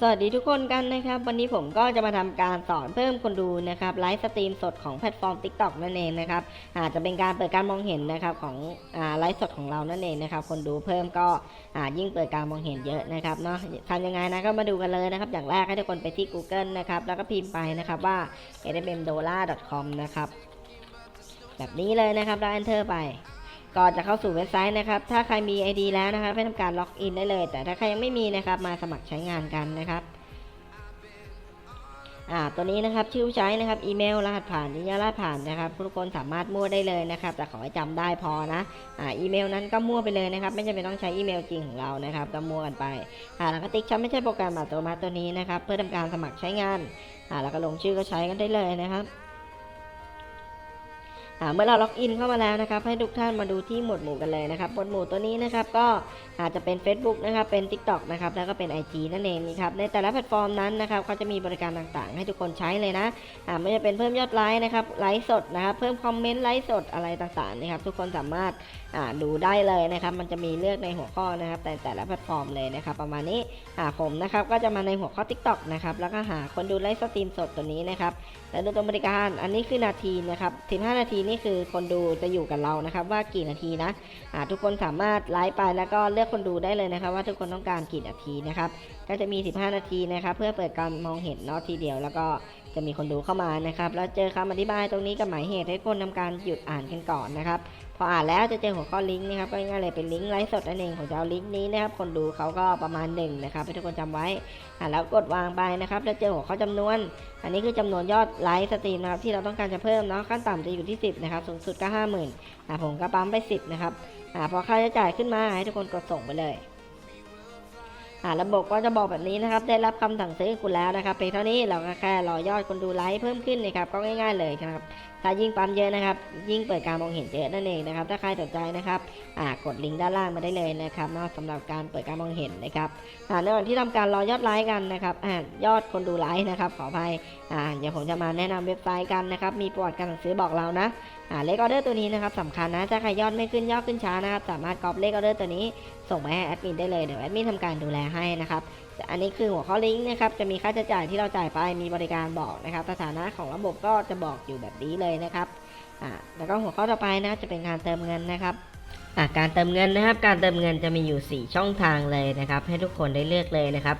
สวัสดีทุกคนกันนะครับ วันนี้ผมก็จะมาทำการสอนเพิ่มคนดูนะครับไลฟ์สตรีมสดของแพลตฟอร์ม TikTok นั่นเองนะครับอาจจะเป็นการเปิดการมองเห็นนะครับของไลฟ์สดของเรานั่นเองนะครับคนดูเพิ่มก็ยิ่งเปิดการมองเห็นเยอะนะครับเนาะทำยังไงนะก็มาดูกันเลยนะครับ อย่างแรกให้ทุกคนไปที่ Google นะครับแล้วก็พิมพ์ไปนะครับว่า smdola.com นะครับแบบนี้เลยนะครับแล้ว enter ไป ก็จะเข้าสู่เว็บไซต์นะครับ ถ้าใครมี ID แล้วนะครับให้ทำการล็อกอินได้เลย แต่ถ้าใครยังไม่มีนะครับ มาสมัครใช้งานกันนะครับ อ่า ตัวนี้นะครับ ชื่อใช้นะครับ อีเมล รหัสผ่านนิยรหัสผ่านนะครับ ทุกคนสามารถมั่วได้เลยนะครับ แต่ขอให้จำได้พอนะ อ่า อีเมลนั้นก็มั่วไปเลยนะครับ ไม่จำเป็นต้องใช้อีเมลจริงของเรานะครับ ก็มั่วกันไป อ่า แล้วก็ติ๊กฉันไม่ใช่โปรแกรมอัตโนมัติตัวนี้นะครับ เพื่อทำการสมัครใช้งาน อ่า แล้วก็ลงชื่อก็ใช้กันได้เลยนะครับ เมื่อเราล็อกอินเข้ามาแล้วนะครับ ให้ทุกท่านมาดูที่หมวดหมู่กันเลยนะครับหมวดหมู่ตัวนี้นะครับก็อาจจะเป็น Facebook นะครับเป็น TikTok นะครับแล้วก็เป็น IG นั่นเองนะครับในแต่ละแพลตฟอร์มนั้นนะครับเขาจะมีบริการต่างๆ ให้ทุกคนใช้เลยนะไม่ว่าจะเป็นเพิ่มยอดไลค์นะครับไลค์สดนะครับเพิ่มคอมเมนต์ไลค์สดอะไรต่างๆนะครับทุกคนสามารถ ดูได้เลยนะครับ มันจะมีเลือกในหัวข้อนะครับ แต่แต่ละแพลตฟอร์มเลยนะครับ ประมาณนี้ผมนะครับก็จะมาในหัวข้อ TikTok นะครับแล้วก็หาคนดูไลฟ์สตรีมสดตัวนี้นะครับแล้วดูตัวบริการอันนี้คือนาทีนะครับ15 นาทีนี่คือคนดูจะอยู่กับเรานะครับ ว่ากี่นาทีนะทุกคนสามารถไลฟ์ไปแล้วก็เลือกคนดูได้เลยนะครับ ว่าทุกคนต้องการกี่นาทีนะครับก็จะมี 15 นาทีนะครับเพื่อเปิดการมองเห็นเนาะทีเดียว แล้วก็จะมีคนดูเข้ามานะครับแล้วเจอคำอธิบายตรงนี้กับหมายเหตุให้คนทำการหยุดอ่านกันก่อนนะครับ พออ่านแล้วจะเจอหัวข้อลิงก์นะครับก็ง่ายๆเลยเป็นลิงก์ไลฟ์สดนั่นเองของเจ้าลิงก์นี้นะครับคนดูเขาก็ประมาณหนึ่งนะครับให้ทุกคนจำไว้อ่านแล้วกดวางไปนะครับแล้วเจอหัวข้อจำนวน อันนี้คือจำนวนยอดไลฟ์สตรีมนะครับที่เราต้องการจะเพิ่มเนาะขั้นต่ำจะอยู่ที่ 10นะครับสูงสุดก็ห้าหมื่นอ่าผมก็ปั๊มไป 10นะครับอ่าพอค่าใช้จ่ายขึ้นมาให้ทุกคนกดส่งไปเลย อ่าระบบก็จะบอกแบบนี้นะครับ ได้รับคำสั่งซื้อคุณแล้วนะครับเพียงเท่านี้เราก็แค่รอยอดคนดูไลฟ์เพิ่มขึ้นนะครับก็ง่ายๆเลยนะครับถ้ายิ่งปั๊มเยอะนะครับ ยิ่งเปิดการมองเห็นเยอะนั่นเองนะครับถ้าใครสนใจนะครับอ่ากดลิงก์ด้านล่างมาได้เลยนะครับนาะสำหรับการเปิดการมองเห็นนะครับอ่าในว่างที่ทำการรอยอดไลค์กันนะครับอ่ายอดคนดูไลค์นะครับขออภัยอ่าเดี๋ยวผมจะมาแนะนำเว็บไซต์กันนะครับมีประวัติการสั่งซื้อบอกเรานะเลขออเดอร์ตัวนี้นะครับสำคัญนะถ้าใครยอดไม่ขึ้นยอดขึ้นช้านะครับสามารถก๊อปเลขออเดอร์ตัวนี้ส่งไปให้แอดมินได้เลยเดี๋ยวแอดมินทำการดูแลให้นะครับอันนี้คือหัวข้อลิงก์นะครับจะมีค่าใช้จ่ายที่เราจ่ายไปมีบริการบอกนะครับสถานะของระบบก็จะบอกอยู่แบบนี้เลยนะครับแล้วก็หัวข้อต่อไปนะจะเป็นการเติมเงินนะครับ การเติมเงินนะครับ การเติมเงินจะมีอยู่ 4 ช่องทางเลยนะครับ ให้ทุกคนได้เลือกเลยนะครับ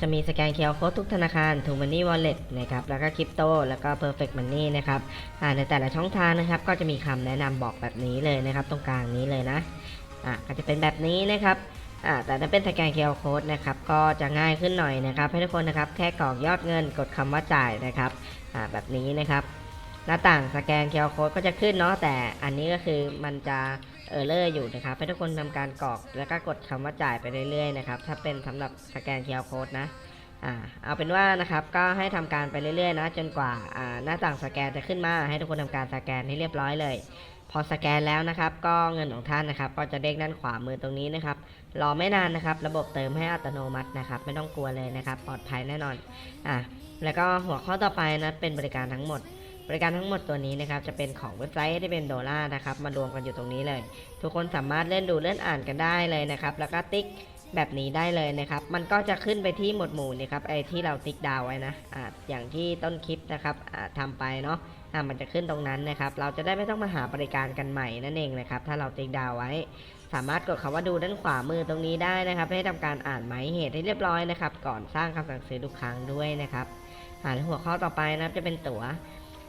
จะมีสแกนเคอร์โค้ดทุกธนาคาร t ูมันนี่วอลเล็ตนะครับ แล้วก็คริปโต แล้วก็ Perfect Money นะครับในแต่ละช่องทางนะครับ ก็จะมีคำแนะนำบอกแบบนี้เลยนะครับ ตรงกลางนี้เลยนะอ่าก็จะเป็นแบบนี้นะครับอ่าแต่ถ้าเป็นสแกนเคอร์โค้ดนะครับ ก็จะง่ายขึ้นหน่อยนะครับ ให้ทุกคนนะครับ แค่กรอกยอดเงิน กดคำว่าจ่ายนะครับอ่าแบบนี้นะครับ หน้าต่างสแกนเคอร์โค้ดก็จะขึ้นเนาะ แต่อันนี้ก็คือมันจะ เออร์เลอร์อยู่นะครับให้ทุกคนทำการกรอกแล้วก็กดคำว่าจ่ายไปเรื่อยๆนะครับถ้าเป็นสำหรับสแกน QR Code นะอ่าเอาเป็นว่านะครับก็ให้ทำการไปเรื่อยๆนะจนกว่าอ่าหน้าต่างสแกนจะขึ้นมาให้ทุกคนทำการสแกนให้เรียบร้อยเลย พอสแกนแล้วนะครับ ก็เงินของท่านนะครับ ก็จะเด้งด้านขวามือตรงนี้นะครับรอไม่นานนะครับ ระบบเติมให้อัตโนมัตินะครับ ไม่ต้องกลัวเลยนะครับ ปลอดภัยแน่นอนอะแล้วก็หัวข้อต่อไปนะเป็นบริการทั้งหมด บริการทั้งหมดตัวนี้นะครับจะเป็นของเว็บไซต์ที่เป็นโดลลานะครับมารวมกันอยู่ตรงนี้เลย ทุกคนสามารถเล่นดูเล่นอ่านกันได้เลยนะครับแล้วก็ติ๊กแบบนี้ได้เลยนะครับ มันก็จะขึ้นไปที่หมวดหมู่นะครับไอที่เราติ๊กดาวไว้นะอ่าอย่างที่ต้นคลิปนะครับอ่าทำไปเนาะอ่ามันจะขึ้นตรงนั้นนะครับ เราจะได้ไม่ต้องมาหาบริการกันใหม่นั่นเองนะครับ ถ้าเราติ๊กดาวไว้ สามารถกดคำว่าดูด้านขวามือตรงนี้ได้นะครับ ให้ทำการอ่านหมายเหตุให้เรียบร้อยนะครับ ก่อนสร้างคำสั่งซื้อทุกครั้งด้วยนะครับ อ่าหัวข้อต่อไปนะครับจะเป็นตั๋ว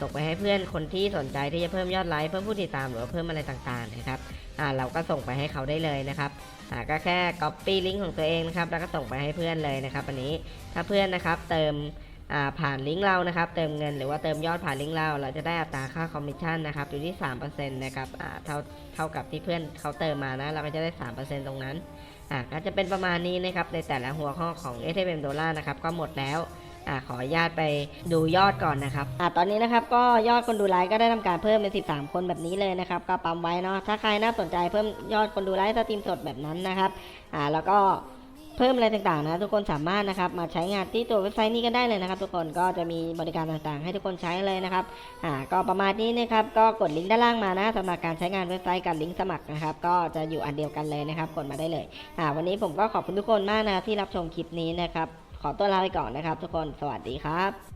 ส่งไปให้เพื่อนคนที่สนใจที่จะเพิ่มยอดไลค์เพิ่มผู้ติดตามหรือเพิ่มอะไรต่างๆนะครับเราก็ส่งไปให้เขาได้เลยนะครับก็แค่ copy ลิงก์ของตัวเองนะครับแล้วก็ส่งไปให้เพื่อนเลยนะครับอันนี้ถ้าเพื่อนนะครับเติมผ่านลิงก์เรานะครับเติมเงินหรือว่าเติมยอดผ่านลิงก์เรา เราจะได้อัตราค่าคอมมิชชั่นนะครับอยู่ที่3%นะครับเท่าเท่ากับที่เพื่อนเขาเติมมานะเราก็จะได้ 3%ตรงนั้นก็จะเป็นประมาณนี้นะครับในแต่ละหัวข้อของ s m ดอลลาร์นะครับก็หมดแล้ว อ่าขออนุญาตไปดูยอดก่อนนะครับอ่าตอนนี้นะครับก็ยอดคนดูไลฟ์ก็ได้ทำการเพิ่มเป็น 13 คนแบบนี้เลยนะครับก็ปั๊มไว้เนาะถ้าใครน่าสนใจเพิ่มยอดคนดูไลฟ์สตรีมสดแบบนั้นนะครับอ่าแล้วก็เพิ่มอะไรต่างๆนะทุกคนสามารถนะครับมาใช้งานที่ตัวเว็บไซต์นี้ก็ได้เลยนะครับ ทุกคนก็จะมีบริการต่างๆ ให้ทุกคนใช้เลยนะครับอ่าก็ประมาณนี้นะครับก็กดลิงก์ด้านล่างมานะสำหรับการใช้งานเว็บไซต์กับลิงก์สมัครนะครับก็จะอยู่อันเดียวกันเลยนะครับกดมาได้เลยอ่าวันนี้ผมก็ขอบคุณทุกคนมากนะที่รับชมคลิปนี้นะครับ ขอตัวลาไปก่อนนะครับ ทุกคนสวัสดีครับ